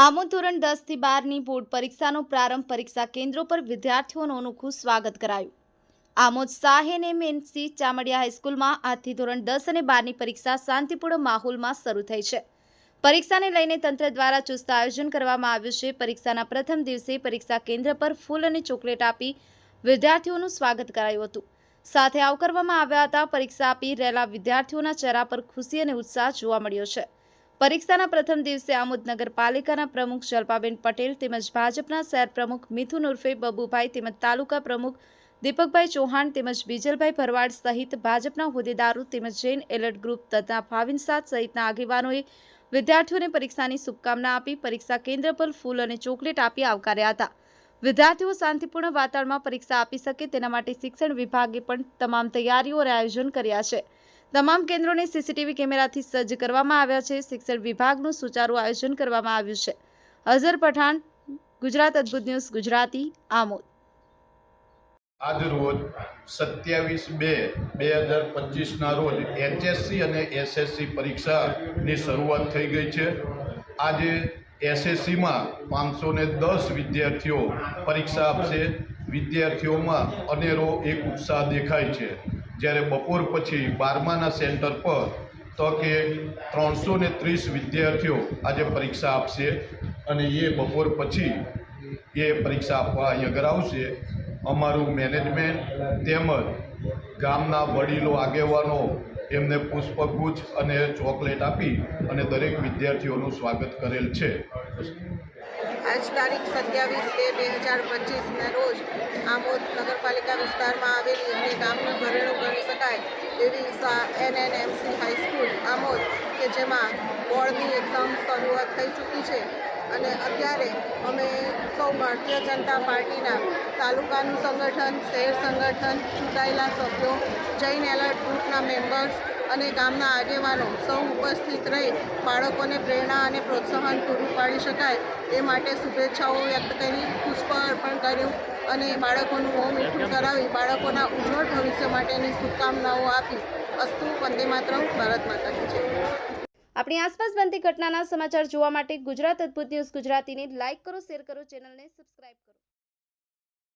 આમોદ ધોરણ દસથી બારની બોર્ડ પરીક્ષાનો પ્રારંભ પરીક્ષા કેન્દ્રો પર વિદ્યાર્થીઓનું અનોખું સ્વાગત કરાયું. આમોદ સાહેન એમએનસી ચામડિયા હાઈસ્કૂલમાં આજથી ધોરણ દસ અને બારની પરીક્ષા શાંતિપૂર્ણ માહોલમાં શરૂ થઈ છે. પરીક્ષાને લઈને તંત્ર દ્વારા ચુસ્ત આયોજન કરવામાં આવ્યું છે. પરીક્ષાના પ્રથમ દિવસે પરીક્ષા કેન્દ્ર પર ફૂલ અને ચોકલેટ આપી વિદ્યાર્થીઓનું સ્વાગત કરાયું હતું. સાથે આવકારવામાં આવ્યા હતા. પરીક્ષા આપી રહેલા વિદ્યાર્થીઓના ચહેરા પર ખુશી અને ઉત્સાહ જોવા મળ્યો છે. પરીક્ષાના પ્રથમ દિવસે આમોદ નગરપાલિકાના પ્રમુખ જલ્પાબેન પટેલ તેમજ ભાજપના શહેર પ્રમુખ મિથુન ઉર્ફે બબુભાઈ તેમજ તાલુકા પ્રમુખ દીપકભાઈ ચૌહાણ તેમજ બીજલભાઈ ભરવાડ સહિત ભાજપના હોદ્દેદારો તેમજ જૈન એલર્ટ ગ્રુપ તથા ભાવિન સહિતના આગેવાનોએ વિદ્યાર્થીઓને પરીક્ષાની શુભકામના આપી, પરીક્ષા કેન્દ્ર પર ફૂલ અને ચોકલેટ આપી આવકાર્યા હતા. વિદ્યાર્થીઓ શાંતિપૂર્ણ વાતાવરણમાં પરીક્ષા આપી શકે તેના માટે શિક્ષણ વિભાગે પણ તમામ તૈયારીઓ આયોજન કર્યા છે. તમામ કેન્દ્રોને સીસીટીવી કેમેરાથી સજ્જ કરવામાં આવ્યા છે. શિક્ષણ વિભાગનું સુચારુ આયોજન કરવામાં આવ્યું છે. અઝર પઠાણ, ગુજરાત અદ્ભુત ન્યૂઝ, ગુજરાતી આમોદ. આજ રોજ સત્યાવીસ બે બે હજાર પચીસના રોજ એચએસસી અને એસએસસી પરીક્ષાની શરૂઆત થઈ ગઈ છે. આજે એસએસસીમાં પાંચસો ને દસ વિદ્યાર્થીઓ પરીક્ષા આપશે. વિદ્યાર્થીઓમાં અનેરો એક ઉત્સાહ દેખાય છે. જ્યારે બપોર પછી બારમાના સેન્ટર પર તો કે ત્રણસો ને ત્રીસ વિદ્યાર્થીઓ આજે પરીક્ષા આપશે અને એ બપોર પછી એ પરીક્ષા આપવા અહીં આગળ આવશે. અમારું મેનેજમેન્ટ તેમજ ગામના વડીલો, આગેવાનો એમને પુષ્પગુચ્છ અને ચોકલેટ આપી અને દરેક વિદ્યાર્થીઓનું સ્વાગત કરેલ છે. આજ તારીખ સત્યાવીસ બે બે હજાર પચીસના રોજ આમોદ નગરપાલિકા વિસ્તારમાં આવેલી અને ગામનું ઘરેણું ગણી શકાય એવી સા એનએનએમસી હાઈસ્કૂલ આમોદ કે જેમાં બોર્ડની એક્ઝામ શરૂઆત થઈ ચૂકી છે. અને અત્યારે અમે સૌ ભારતીય જનતા પાર્ટીના તાલુકાનું સંગઠન, શહેર સંગઠન, ચૂંટાયેલા સભ્યો, જૈન એલર્ટ ગ્રુપના મેમ્બર્સ અને ગામના આગેવાનો સૌ ઉપસ્થિત રહી બાળકોને પ્રેરણા અને પ્રોત્સાહન પૂરું પાડી શકાય એ માટે શુભેચ્છાઓ વ્યક્ત કરી પુષ્પ અર્પણ કર્યું અને બાળકોનું મોં મીઠું કરાવી બાળકોના ઉજ્જવળ ભવિષ્ય માટેની શુભકામનાઓ આપી. અસ્તુ, વંદે માતરમ, ભારત માતા કી જય. આપણી આસપાસ બનતી ઘટનાના સમાચાર જોવા માટે ગુજરાત અદ્ભુત ન્યૂઝ ગુજરાતીને લાઇક કરો, શેર કરો, ચેનલને સબસ્ક્રાઇબ કરો.